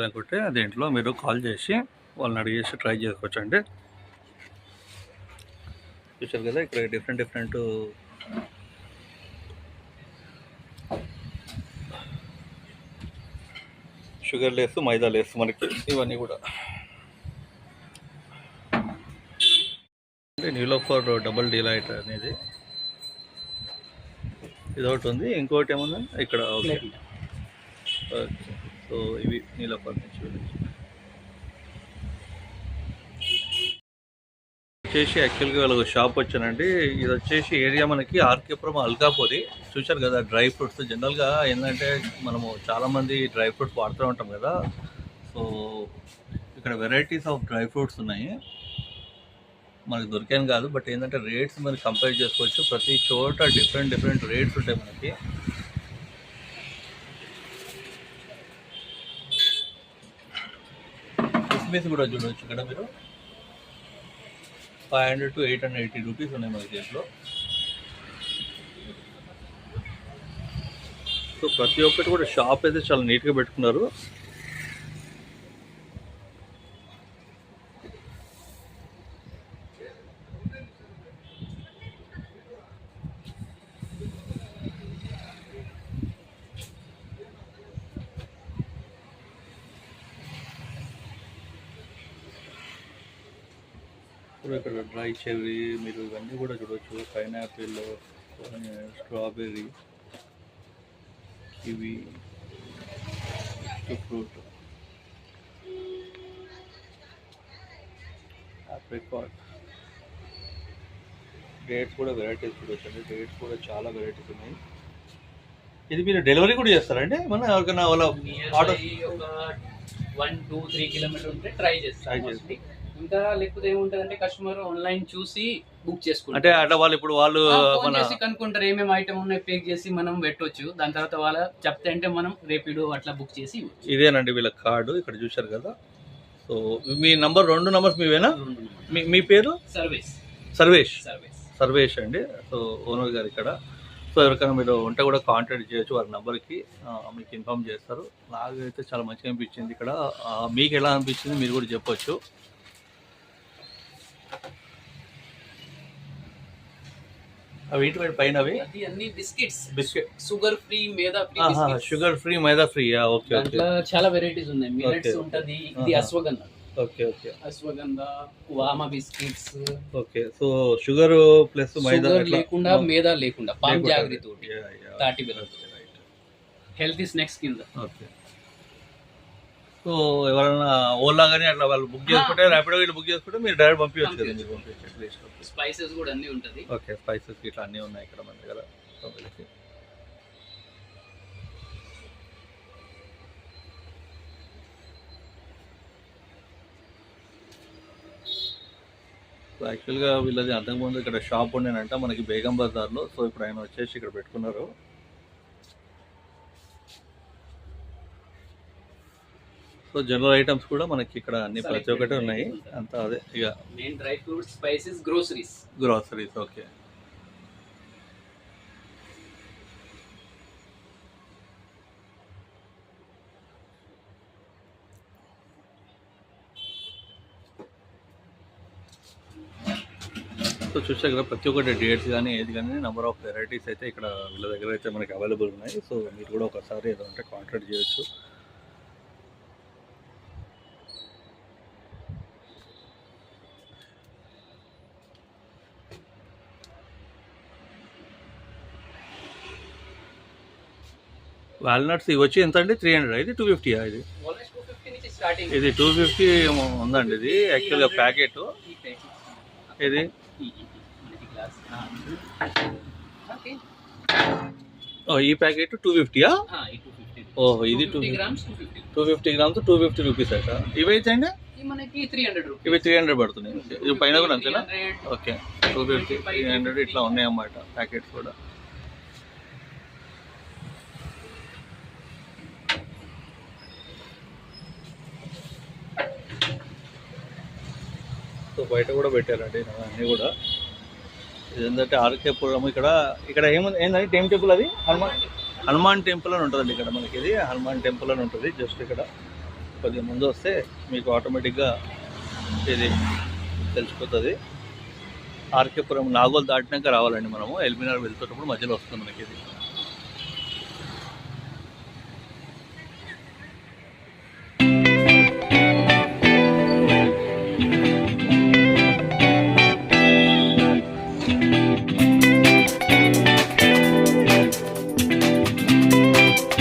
అనుకుంటే దీంట్లో మీరు కాల్ చేసి వాళ్ళని అడిగేసి ట్రై చేసుకోవచ్చు అండి చూసారు కదా ఇక్కడ different different sugar less maida less మనకి ఇవన్నీ కూడా. అంటే నీలోఫర్ డబుల్ డిలైట్ అనేది ఇది ఒకటి ఉంది. ఇంకోటి ఏముందండి ఇక్కడ ఓకే. ఓకే. సో ఇవి నీలోఫర్ నుంచి వచ్చేసి యాక్చువల్గా వాళ్ళ షాప్ వచ్చానండి. ఇది వచ్చేసి ఏరియా మనకి ఆర్కేపురం అల్కాపురి. చూశారు కదా డ్రై ఫ్రూట్స్. జనరల్గా ఏంటంటే మనము చాలామంది డ్రై ఫ్రూట్స్ వాడుతూ ఉంటాం కదా. సో ఇక్కడ వెరైటీస్ ఆఫ్ డ్రై ఫ్రూట్స్ ఉన్నాయి. మనకి దొరికాను కాదు బట్ ఏంటంటే రేట్స్ మనం కంపేర్ చేసుకోవచ్చు. ప్రతి చోట డిఫరెంట్ డిఫరెంట్ రేట్స్ ఉంటాయి మనకి. కిస్మిస్ కూడా చూడవచ్చు ఇక్కడ మీరు. Five hundred to eight hundred eighty rupees ఉన్నాయి మనకి దీంట్లో సో ప్రతి ఒక్కటి కూడా షాప్ అయితే చాలా నీట్గా పెట్టుకున్నారు. ఇప్పుడు ఇక్కడ డ్రై చెర్రీ మీరు ఇవన్నీ కూడా చూడవచ్చు pineapple strawberry kiwi fruit apricot. Dates కూడా వెరైటీస్ చూడవచ్చు అండి. డేట్స్ కూడా చాలా వెరైటీస్ ఉన్నాయి. ఇది మీరు డెలివరీ కూడా చేస్తారండి మన ఎవరికైనా వాళ్ళ order one two three kilometer ఉంటే ట్రై Try చేస్తాం చేస్తాం. ఇంకా లేకపోతే ఏముంటదంటే కస్టమర్ ఆన్లైన్ చూసి బుక్ చేసుకుంటారు. అంటే అట్లా వాళ్ళు ఇప్పుడు వాళ్ళు ఫోన్ మన చేసి కనుక్కుంటారు ఏమేమి ఐటమ్ ఉన్నాయి పేక్ చేసి మనం పెట్టొచ్చు. దాని తర్వాత వాళ్ళ చెప్తే అంటే మనం రేపిడో అట్లా బుక్ చేసి. ఇదేనండి వీళ్ళ కార్డు ఇక్కడ చూశారు కదా. సో మీ నంబర్ రెండు నంబర్స్ మీవేనా? మీ మీ పేరు? సర్వేష్. సర్వీస్ సర్వేష్. అండి. సో ఓనర్ గారు ఇక్కడ. సో ఎవరికైనా మీరు ఉంటే కూడా కాంటాక్ట్ చేయొచ్చు వారి నెంబర్కి మీకు ఇన్ఫామ్ చేస్తారు. నాకైతే చాలా మంచిగా అనిపించింది ఇక్కడ. మీకు ఎలా అనిపించింది మీరు కూడా చెప్పొచ్చు. అవి ఏంటి వాటి పైన అవి అన్ని biscuits biscuit sugar free maida free sugar free maida free okay okay దాంట్లో చాలా వెరైటీస్ ఉన్నాయి మిల్లెట్స్. ఉంటది ఇది. అశ్వగంధ ఓకే ఓకే అశ్వగంధ వామ biscuits okay so sugar plus maida? లేకుండా మేదా లేకుండా పామ్ లేకుండా. జాగ్రత్త తోటి. తాటి. హెల్త్ ఇస్ నెక్స్ట్ కింద ఓకే సో ఎవరైనా ఓలా కానీ అట్లా వాళ్ళు బుక్ చేసుకుంటే ర్యాపిడో వీళ్ళు బుక్ చేసుకుంటే మీరు డైరెక్ట్ పంపించవచ్చు కదా. మీరు స్పైసెస్ కూడా అన్ని ఉంటది. ఓకే స్పైసెస్ ఇట్లా అన్నీ ఉన్నాయి ఇక్కడ మన దగ్గర. యాక్చువల్గా వీళ్ళది అంతకుముందు ఇక్కడ షాప్ ఉండేనంట మనకి బేగం బజార్లో. సో ఇప్పుడు ఆయన వచ్చేసి ఇక్కడ పెట్టుకున్నారు. సో జనరల్ ఐటమ్స్ కూడా మనకి ఇక్కడ అన్ని ప్రతి ఒక్కటి ఉన్నాయి. అంతా అదే ఇక main dry fruits spices groceries groceries okay so చూసా కదా ప్రతి ఒక్కటి డేట్స్ కానీ ఏది కానీ నెంబర్ ఆఫ్ వెరైటీస్ అయితే ఇక్కడ వీళ్ళ దగ్గర అయితే మనకి అవైలబుల్ ఉన్నాయి. సో మీరు కూడా ఒకసారి ఏదో ఉంటే కాంటాక్ట్ చేయొచ్చు. వాల్నట్స్ ఇవి వచ్చి ఎంత అండి? త్రీ హండ్రెడ్ ఇది టూ ఇది? ఫిఫ్టీ స్టార్టింగ్ ఇది టూ ఫిఫ్టీ ఉందండి ఇది యాక్చువల్గా ప్యాకెట్. ఇది ఓ, ఈ ప్యాకెట్ టూ ఫిఫ్టీయా ఓహో ఇది two grams two fifty two fifty grams two fifty rupees అట. ఇవి అయితే అండి ఇవి త్రీ హండ్రెడ్ పడుతున్నాయి. ఇవి పైన కూడా అంతేనా? Okay. Two fifty three hundred ఇట్లా ఉన్నాయి అన్నమాట ప్యాకెట్స్ కూడా. బయట కూడా పెట్టారండి అన్నీ కూడా. ఇదేంటంటే ఆర్కేపురం ఇక్కడ ఇక్కడ ఏముంది ఏంటంటే టైం టెంపుల్ అది? హనుమాన్ హనుమాన్ టెంపుల్ అని ఉంటుందండి ఇక్కడ మనకి ఇది. హనుమాన్ టెంపుల్ అని ఉంటుంది జస్ట్ ఇక్కడ. కొద్దిగా ముందు వస్తే మీకు ఆటోమేటిక్గా ఇది తెలిసిపోతుంది. ఆర్కేపురం నాగోల్ దాటినాక రావాలండి మనము. ఎల్బీనార్ వెళ్తున్నప్పుడు మధ్యలో వస్తుంది మనకి ఇది.